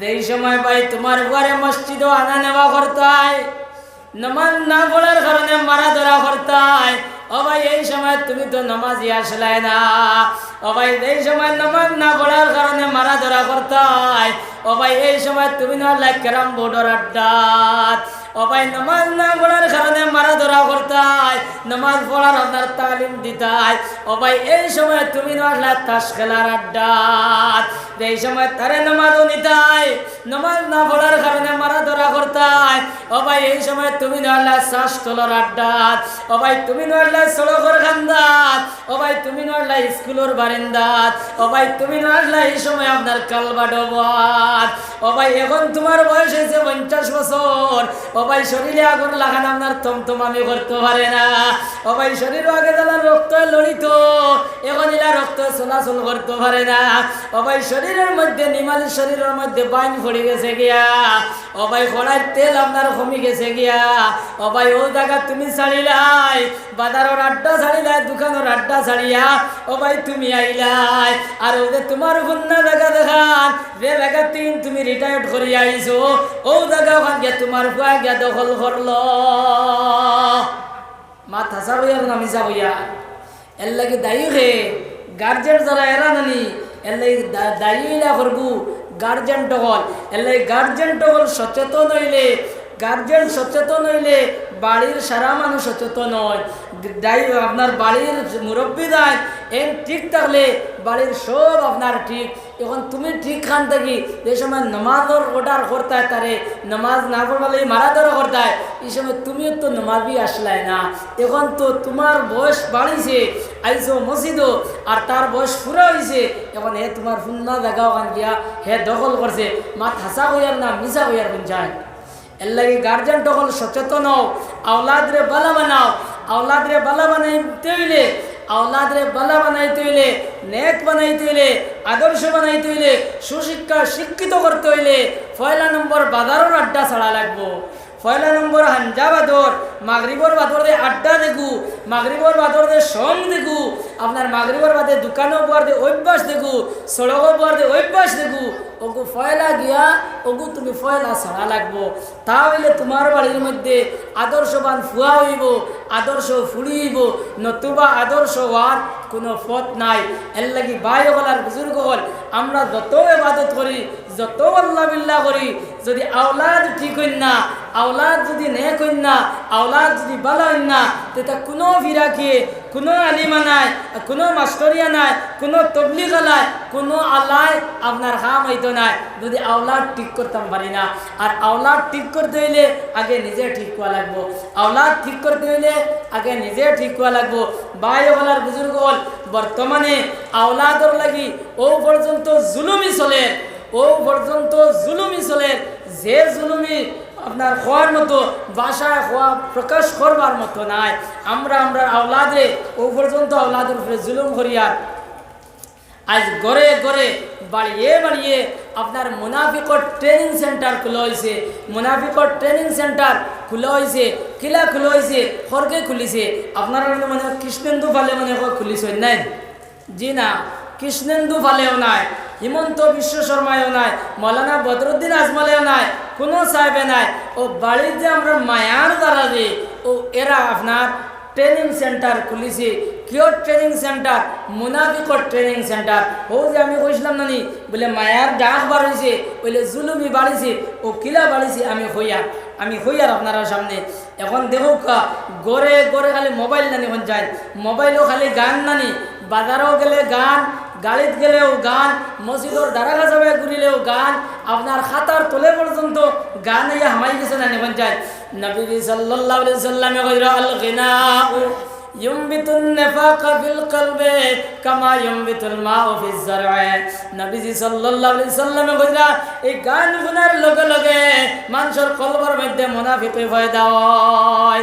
যেই সময় ভাই তোমার ঘরে মসজিদও আনা নেওয়া করতে হয় নমাজ না পড়ার কারণে মারা ধরা করতে হয় ও ভাই, এই সময় তুমি তো নামাজি আসলাই না। ও এই সময় নামাজ না পড়ার কারণে মারা ধরা করতে হয় ও ভাই, এই সময় তুমি না কেরাম বোর্ডর আড্ডা ও ভাই, নামাজ না পড়ার কারণে মারা ধরা করতে হয় নামাজ পড়ার আপনার তালিম দিতে হয় ও এই সময় তুমি না তাস খেলার আড্ডা এই সময় তারে নামাজও নিতে হয় নামাজ না পড়ার কারণে মারা ধরা করতে হয় ও ভাই, এই সময় তুমি নড়লা শ্বাস তোলার আড্ডা ও তুমি নড়লা সড়কের খান্দাত ও তুমি নড়লা স্কুলের বারিন্দাত ও ভাই, তুমি নড়লা এই সময় আপনার কালবা ডবাত ও ভাই, এখন তোমার বয়স হয়েছে পঞ্চাশ বছর। ও ভাই, শরীরে আগুন লাগান আপনার তমতম আমি করতে পারে না। ও ভাই, শরীর আগে জ্বালার রক্ত লড়িত এখন এলা রক্ত চলাচল করতে পারে না। ও ভাই, শরীরের মধ্যে, নিমাল শরীরের মধ্যে বাইন পড়ে গেছে গিয়া। ও ভাই খড়ার তেল আপনার কমে গেছে গিয়া। ও ভাই, ও জায়গা তুমি ছাড়িলাই, বাজারের আড্ডা ছাড়িলাই, দোকানের আড্ডা ছাড়িয়া। ও ভাই, তুমি আইলাই আর ও যে তোমার কন্যা জায়গা দেখান, যে জায়গা তিন তুমি রিটায়ার্ড করে আইছো, ও জায়গা ওখান গিয়া তোমার ফুয়া গিয়া দখল করল। মা থাসা হইয়ার নামি যা হইয়া এর লাগে দায়ী হে গার্জেন যারা এরা নানি, এর লাগে দায়ী হইলা করব গার্জেন টহল। এর লাগে গার্জেন টহল সচেতন হইলে গার্জেন সচেতন হইলে বাড়ির সারা মানুষ সচেতন হয়। দায়ী আপনার বাড়ির মুরব্বী দায় এন ঠিক থাকলে বাড়ির সব আপনার ঠিক। এখন তুমি ঠিক খান থাকি, যে সময় নমাজর অর্ডার করতে হয় তারে, নমাজ না পড়লে মারা ধরা করতে হয় এই সময় তুমিও তো নমাজই আসলাই না। এখন তো তোমার বয়স বাড়িছে আইসো মসজিদও, আর তার বয়স পুরা হয়েছে এখন হে তোমার ফুন্না জায়গা ওখান গিয়া, হে দখল করছে মা হাসা হইয়ার না মিশা হইয়ার কোন যায়? এর গার্জেন টকল সচেতন হও, আওলাদরে বালা বানাও, আওলাদরে বালা বানাইতে হইলে, আওলাদরে বালা বানাইতে হইলে, নেক বানাইতে হইলে, আদর্শ বানাইতে হইলে, সুশিক্ষা শিক্ষিত করতে হইলে, পয়লা নম্বর বাজারের আড্ডা ছাড়া লাগবো। পয়লা নম্বর হাঞ্জা বাদর, মাগরিবর বাদর দে আড্ডা দেখু, মাগরিবর বাদর দে সং দেখু, আপনার মাগরিবর বাদে দোকানও পর দে অভ্যাস দেখু সড়কও পর দে অভ্যাস দেখু, ওগু ফয়লা গিয়া, ওগু তুমি ফয়লা ছাড়া লাগবো। তাহলে তোমার বাড়ির মধ্যে আদর্শবান ফুয়া হইব, আদর্শ ফুড়ি হইব, নতুবা আদর্শ হওয়ার কোনো পথ নাই। এর লাগি বাই হল আর বুজুর্গ হল, আমরা যত এবাদত করি, যত আল্লাহ বিল্লাহ করি, যদি আওলাদ ঠিক না আওলাদ যদি নেক না, আওলাদ যদি হইন না তেটা কোনো ফিরাকে কোনো আলিমা নাই, কোনো মাস্টরিয়া নাই, কোনো তবলিগ নাই, কোনো আল্লাহ আপনার হাম হইতো নাই। যদি আওলাদ ঠিক করতাম পারি না। আর আওলাদ ঠিক করতে হইলে আগে নিজে ঠিক করা লাগবো। আওলাদ ঠিক করতে হইলে আগে নিজে ঠিক করা লাগবো। বাই হলার বুজুর্গ বর্তমানে আওলাদর লাগি ও পর্যন্ত জুলুমি চলে। ও পর্যন্ত জুলুমি চলে। যে জুলুমি আপনার হওয়ার মতো, বাসায় হওয়া, প্রকাশ করবার মতো নাই। আমরা আমরা আওলাদে, ও পর্যন্ত আওলাদের উপরে জুলুম করিয়ার আজ গড়ে গড়ে, বাড়িয়ে বাড়িয়ে আপনার মুনাফিকর ট্রেনিং সেন্টার খোলা হয়েছে মুনাফিকর ট্রেনিং সেন্টার খোলা হয়েছে কিলা খোলা হয়েছে খড়কে খুলিছে। আপনারা মানে কৃষ্ণেন্দু ফালে মানে খুলিছে নাই? জি না, কৃষ্ণেন্দু ফালেও নাই, হিমন্ত বিশ্ব শর্মায়ও নাই, মৌলানা বদরুদ্দিন আজমলেও নাই কোনো সাহেবে নাই। ও বাড়ির যে আমরা মায়ার দ্বারা যে, ও এরা আপনার ট্রেনিং সেন্টার খুলিছে কিয়র ট্রেনিং সেন্টার মুনাফিকর ট্রেনিং সেন্টার ও যে আমি কইছিলাম নানি, বলে মায়ার ডাক বাড়িছে বলে জুলুমি বাড়িছে ও কিলা বাড়িছে আমি হইয়া আমি হইয়ার আপনারা সামনে। এখন দেখো গড়ে গড়ে খালি মোবাইল নানি এখন যায়। মোবাইলও খালি গান নানি। বাজারও গেলে গান গাড়িত গেলেও গান মসজিদর দ্বারা যাবে ঘুরিলেও গান আপনার খাতার তোলে পর্যন্ত গান ইয়া হামাই গেছে না নেবেন যায়। নবী আলাইহি সাল্লামে আল গিনাউ, ইউমবিতুন নিফাকা ফিল কলবে, কামা ইউমবিতুল মাউ ফিজ জারআ নবীজি সাল্লাল্লাহু আলাইহি সাল্লামে কইরা এই গান গুনার লগে লগে মানুষের কলবের মধ্যে মুনাফিকি পয়দা হয়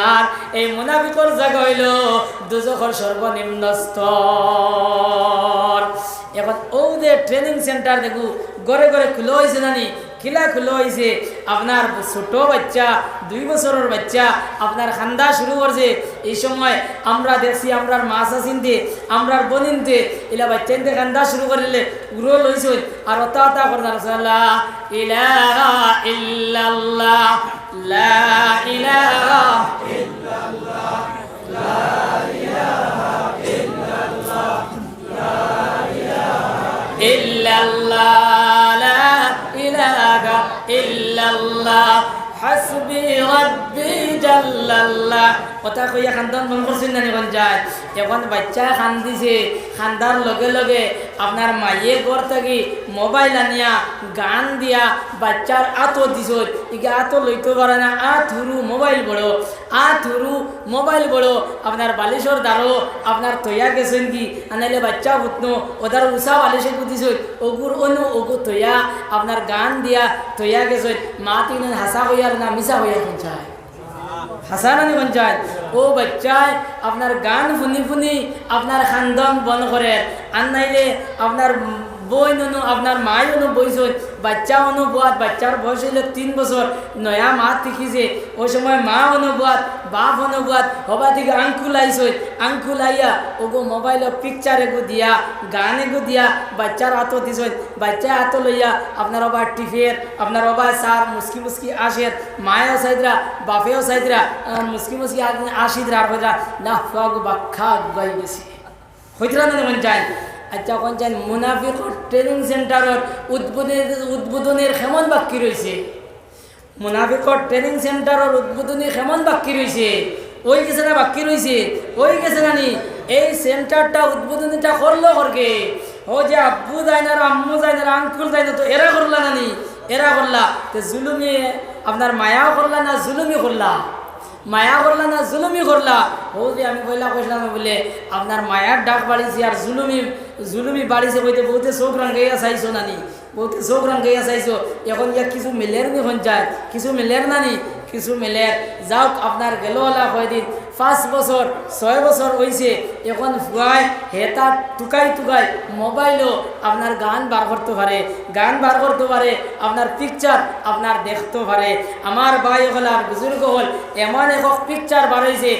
নার এই মুনাফিকর জায়গা হইল দুজখর সর্বনিম্ন স্তর। এখন ও যে ট্রেনিং সেন্টার দেখু গড়ে ঘরে খুলো হয়েছে নানি কিলা খুলো হয়েছে আপনার ছোট বাচ্চা, দুই বছরের বাচ্চা, আপনার খান্দা শুরু করছে। এই সময় আমরা দেখছি আমরার মাছ আসিনতে আমরার বনিনতে, এলা বাচ্চা ইনতে খান্দা শুরু করিলে উড়ো লইছে। আর অতা অতা لا إله إلا الله. لا إله إلا الله. لا إله إلا الله لا إله إلا الله حسبي ربي جل الله. কথা কইয়া খান্দান মন করছেন না এখন যায়? এখন বাচ্চা খান দিছে খান্দার লগে লগে আপনার মাইয়ে ঘর থাকি মোবাইল আনিয়া, গান দিয়া বাচ্চার আতো দিছ। ইকে আতো লইতে পারে না আত হুরু মোবাইল বড়। আত হুরু মোবাইল বড়। আপনার বালিশর দ্বারো আপনার তৈয়া গেছেন কি? আনাইলে বাচ্চা বুতনো ওদার উষা বালিশে বুঝিছ ওগুর অনু ওগু তৈয়া, আপনার গান দিয়া তৈয়া গেছেন। মা তিন হাসা হইয়ার না মিশা হইয়া পঞ্চায় হাসানানি পঞ্চায়েত ও বাচ্চায় আপনার গান শুনি শুনি আপনার খান্দন বন করে। আর নাইলে আপনার বই ননু, আপনার মাই অনু বইছই বাচ্চা অনুবাদ বাচ্চার বয়স হইলে তিন বছর নয়া মা শিখিছে ওই সময় মা অনুবাদ বাপ অনুবাদ হবা থেকে আঙ্কুল আইসই আঙ্কুল আইয়া ওগো মোবাইলত পিকচার এগো দিয়া, গান এগো দিয়া বাচ্চার হাতো দিছই বাচ্চা হাতো লইয়া আপনার অবা টিফের আপনার অবা সার মুসকি মুসকি আসের মায়েও সাইদরা বাপেও সাইদরা মুসকি মুসকি আসিদরা আর বজরা না ফাগ বাক্ষা গাই গেছি হইতরা না যায়? আচ্ছা কোন চান মুনাফিক ট্রেনিং সেন্টারের উদ্বোধনের উদ্বোধনের কেমন বাক্য রয়েছে মুনাফিকর ট্রেনিং সেন্টারের উদ্বোধনী কেমন বাক্য রয়েছে ওই গেছে না বাক্য রয়েছে ওই গেছে না নি? এই সেন্টারটা উদ্বোধনীটা করল করকে ও যে আব্বু যায় না আম্মু যায় না আঙ্কুল যায় না তো এরা করলা না নি? এরা করলা তো জুলুমি আপনার মায়াও করলা না জুলুমি করলা মায়া করলা না জুলুমি করলা? ও যে আমি কইলা কইলাম বলে, আপনার মায়ার ডাক বাড়িছে আর জুলুমি জুলুমি বাড়িছে বইতে বহুতে চোখ রাঙ্গাইয়া চাইছো নানি বহুতে চোখ রাঙ্গাইয়া চাইছো। এখন ইয়া কিছু মেলের নি যায়, কিছু মেলের নানি, কিছু মিলের। যাওক, আপনার গেল হলা কয়দিন পাঁচ বছর, ছয় বছর হয়েছে এখন ফুয়ায় হেতা টুকাই টুকাই মোবাইলও আপনার গান বার করতে পারে গান বার করতে পারে আপনার পিকচার আপনার দেখতে পারে আমার ভাই হল আর বুজুর্গ হল এমন একক পিকচার বার হয়েছে